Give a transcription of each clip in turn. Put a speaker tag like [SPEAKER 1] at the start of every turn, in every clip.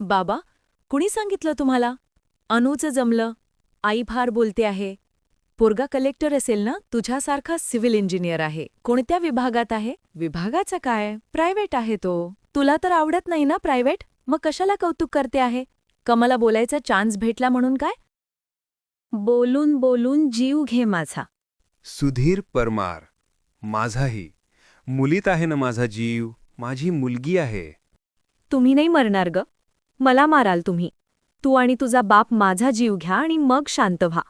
[SPEAKER 1] बाबा कुणी सांगितलं तुम्हाला? अनूचं जमलं. आई फार बोलते आहे. पोरगा कलेक्टर असेल ना? तुझ्यासारखा सिव्हिल इंजिनियर आहे. कोणत्या विभागात आहे? विभागाचा काय? प्रायव्हेट आहे तो. तुला तर आवडत नाही ना प्रायव्हेट मग कशाला कौतुक करते आहे? कमला बोलायचा चान्स भेटला म्हणून काय? बोलून बोलून जीव घे माझा.
[SPEAKER 2] सुधीर परमार माझाही. मुलीत आहे ना माझा जीव? माझी मुलगी आहे.
[SPEAKER 1] तुम्ही नाही मरणार ग. मला माराल तुम्ही. तू आणि तुझा बाप माझा जीव घ्या आणि मग शांत व्हा.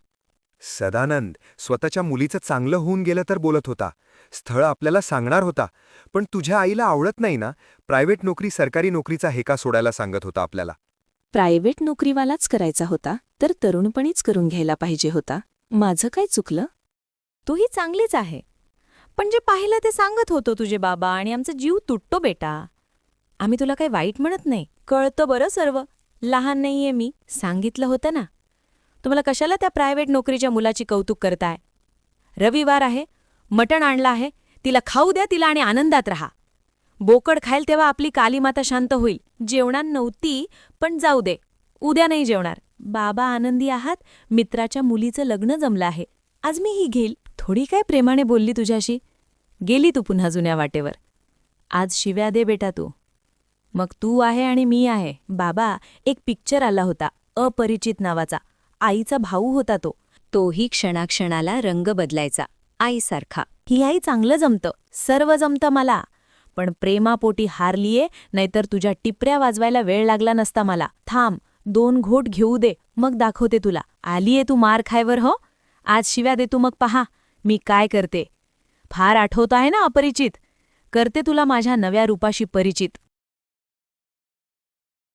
[SPEAKER 3] सदानंद स्वतःच्या मुलीचं चांगलं होऊन गेलं तर बोलत होता. स्थळ आपल्याला सांगणार होता. पण तुझ्या आईला आवडत नाही ना? प्रायव्हेट नोकरी सरकारी नोकरीचा हेका सोडायला सांगत होता आपल्याला.
[SPEAKER 4] प्रायव्हेट नोकरीवालाच करायचा होता तर तरुणपणीच करून घ्यायला पाहिजे होता. माझं काय चुकलं?
[SPEAKER 1] तूही चांगलीच आहे. पण जे पाहिलं ते सांगत होतो तुझे बाबा आणि आमचा जीव तुटतो बेटा. आम्ही तुला काही वाईट म्हणत नाही. कळतं बरं सर्व. लहान नाहीये मी. सांगितलं होतं ना. तुम्हाला कशाला त्या प्रायव्हेट नोकरीच्या मुलाची कौतुक करताय? रविवार आहे. मटण आणलं आहे. तिला खाऊ द्या तिला आणि आनंदात राहा. बोकड खाईल तेव्हा आपली काली माता शांत होईल. जेवणार नव्हती पण जाऊ दे. उद्या नाही जेवणार. बाबा आनंदी आहात. मित्राच्या मुलीचं लग्न जमलं आहे. आज मी ही घेईल. थोडी काय प्रेमाने बोलली तुझ्याशी? गेली तू पुन्हा जुन्या वाटेवर. आज शिव्या दे बेटा तू. मग तू आहे आणि मी आहे. बाबा एक पिक्चर आला होता अपरिचित नावाचा. आईचा भाऊ होता तो.
[SPEAKER 4] तोही क्षणाक्षणाला रंग बदलायचा आईसारखा.
[SPEAKER 1] ही आई चांगलं जमतं सर्व जमतं मला. पण प्रेमापोटी हारलीये नाहीतर तुझ्या टिपऱ्या वाजवायला वेळ लागला नसता मला. थांब दोन घोट घेऊ दे मग दाखवते तुला. आलीये तू मार खायवर हो? आज शिव्या दे तू मग पहा मी काय करते. फार आठवत आहे ना अपरिचित? करते तुला माझ्या नव्या रूपाशी परिचित.